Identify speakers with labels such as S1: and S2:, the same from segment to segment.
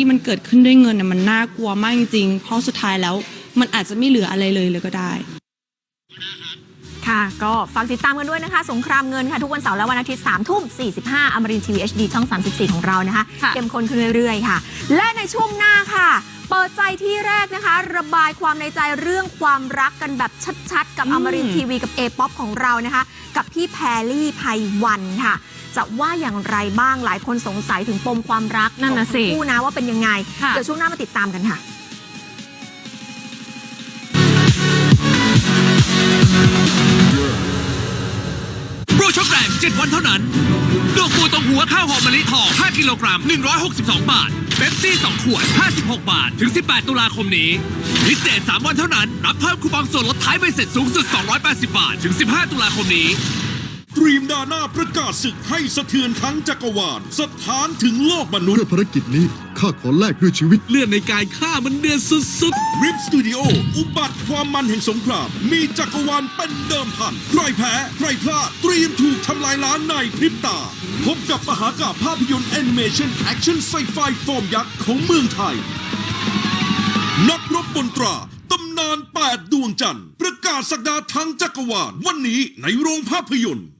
S1: ที่มันเกิดขึ้นด้วยเงินน่ะมันน่ากลัวมากจริงๆเพราะสุดท้ายแล้ว มันอาจจะไม่เหลืออะไรเลยเลยก็ได้
S2: ค่ะก็ฝากติดตามกันด้วยนะคะ สงครามเงินค่ะ ทุกวันเสาร์และวันอาทิตย์3ทุ่ม 45อมรินทีวี HD ช่อง 34 ของเรานะคะ
S3: ค่ะ
S2: เข้มข้นขึ้นเรื่อยๆ ค่ะ และในช่วงหน้าค่ะ เปิดใจที่แรกนะคะ ระบายความในใจเรื่องความรักกันแบบชัดๆ กับอมรินทีวีกับเอป๊อปของเรานะคะ กับพี่แพรลี่ไพวันค่ะ จะว่าอย่างไรบ้างหลายคนสงสัยถึงปมความรัก
S3: นั่นน่ะ
S2: ของ
S3: สิ
S2: ทั้งคู่นะว่าเป็นยังไง
S3: ค่ะ
S2: เดี๋ยวช่วงหน้ามาติดตามกันค่ะ
S4: โปรช็อปแรง7วันเท่านั้น ดอกบัวตรงหัวข้าวหอมมะลิทอง 5 กิโลกรัม 162 บาทเป๊ปซี่ 2 ขวด 56 บาท ถึง 18 ตุลาคมนี้ พิเศษ 3 วันเท่านั้น รับเพิ่มคูปองส่วนลดท้ายใบเสร็จสูงสุด 280 บาท ถึง 15 ตุลาคมนี้
S5: ดรีมดาน่าประกาศศึกให้สะเทือนทั้งจักรวาลสถานถึงโลกมนุษ
S6: เพื่อ
S5: ย์
S6: ภารกิจนี้ ข้าขอแลกด้วยชีวิต
S4: เลือดในกายข้ามันเดือดสุด
S5: ริปสตูดิโออุบัติความมันแห่งสงคราม มีจักรวาลเป็นเดิมพัน ใครแพ้ ใครพลาด เตรียมถูกทำลายล้านในพริบตา พบกับมหากาพย์ภาพยนตร์แอนิเมชันแอคชั่นไซไฟฟอร์มยักษ์ของเมืองไทย นักรบบนตรา ตำนาน 8 ดวงจันทร์ ประกาศสักดาทั้งจักรวาล วันนี้ในโรงภาพยนตร์
S7: แค่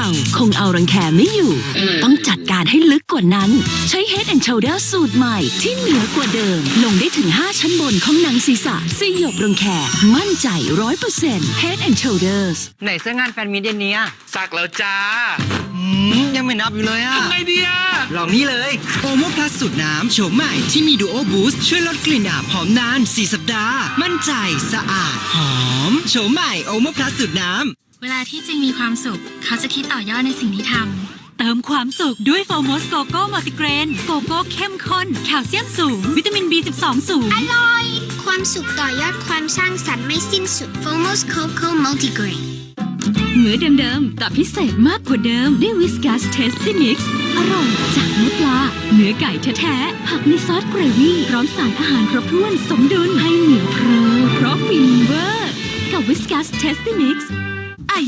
S7: เก่าคงเอารังแคไม่อยู่ ต้องจัดการให้ลึกกว่านั้น ใช้ Head and Shoulder สูตรใหม่ที่เหนือกว่าเดิม ลงได้ถึง 5 ชั้นบนของหนังศีรษะสยบรังแคมั่นใจ100% Head and Shoulders
S8: ไหนเสื้องานแฟนมิตรเย็นนี้อะ
S4: ๆสักแล้วจ้า
S8: อืมยังไม่นับอยู่เลยอะ
S4: ทำไงดีอะ
S8: ลองนี่เลยโอโมพลัสสูตรน้ำโฉมใหม่ที่มีดูโอบูสต์ช่วยลดกลิ่นอับหอมนาน 4 สัปดาห์ มั่นใจสะอาดหอมโฉมใหม่โอโมพลัสสูตรน้ำ
S9: เวลาที่จริงมีความสุข เขาจะคิดต่อยอดในสิ่งที่ทำ
S7: เติมความสุขด้วยโฟมอสโกโก้มัลติเกรน โกโก้เข้มข้น แคลเซียมสูง วิตามิน B12 สูง
S9: อร่อย ความสุขต่อยอดความสร้างสรรค์ไม่สิ้นสุด Fomos Coco Multigrain
S7: มื้อเดิมๆแต่พิเศษมากกว่าเดิมด้วยวิสกัสเทสตี้มิกซ์อร่อยจากเนื้อปลา เนื้อไก่แท้ๆผักในซอสเกรวี่พร้อมสารอาหารครบถ้วนสมดุลให้เหนียวเพรอเพราะฟินเวอร์ กับวิสกัสเทสตี้มิกซ์อา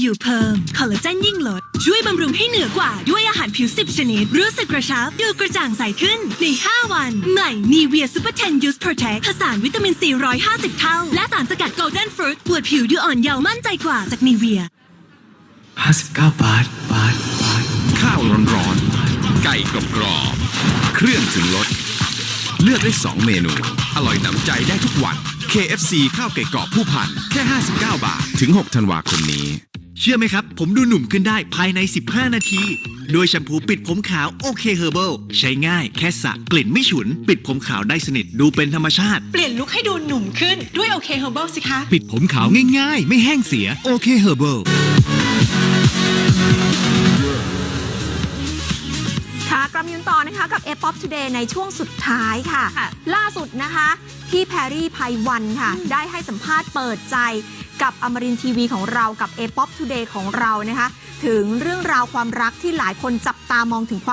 S7: ยุเพิ่มคอลลาเจนยิ่งลด ช่วยบำรุงให้เหนือกว่าด้วยอาหารผิว 10 ชนิด รู้สึกกระชับ ดูกระจ่างใสขึ้น ใน 5 วัน ใหม่นีเวียซูเปอร์เทนยูสโปรเทคผสานวิตามินซี150 เท่า และสารสกัดโกลเด้นฟรุตปวดผิวดูอ่อนเยาว์มั่นใจกว่าจากนีเวีย
S4: 59 บาท บาท บาท ข้าวร้อนๆ ไก่กรอบกรอบๆเครื่องถึงรสเลือกได้2เมนู อร่อยหนำใจได้ทุกวัน KFC ข้าวไก่กรอบผู้พัน แค่ 59 บาท ถึง 6 ธันวาคมนี้
S10: เชื่อไหมครับ ผมดูหนุ่มขึ้นได้ภายใน 15 นาที โดยแชมพูปิดผมขาวโอเคเฮอร์เบิลใช้ง่ายแค่สระกลิ่นไม่ฉุน ปิดผมขาวได้สนิทดูเป็นธรรมชาติ
S3: เปลี่ยนลุคให้ดูหนุ่มขึ้นด้วยโอเคเฮอร์เบิลสิคะ
S10: ปิดผมขาวง่ายๆ ไม่แห้งเสียโอเคเฮอร์เบิล
S2: ค่ะกลับมายืนต่อนะคะกับ a p o p Today ในช่วงสุดท้ายค่ะ
S3: ค่ะ
S2: ล่าสุดนะคะพี่แพรรี่ไพวันค่ะ ได้ให้สัมภาษณ์เปิดใจ กับอมรินทีวีของเรากับ a p o p Today ของเรานะคะ ถึงเรื่องราวความรักที่หลายคนจับตามองถึงความ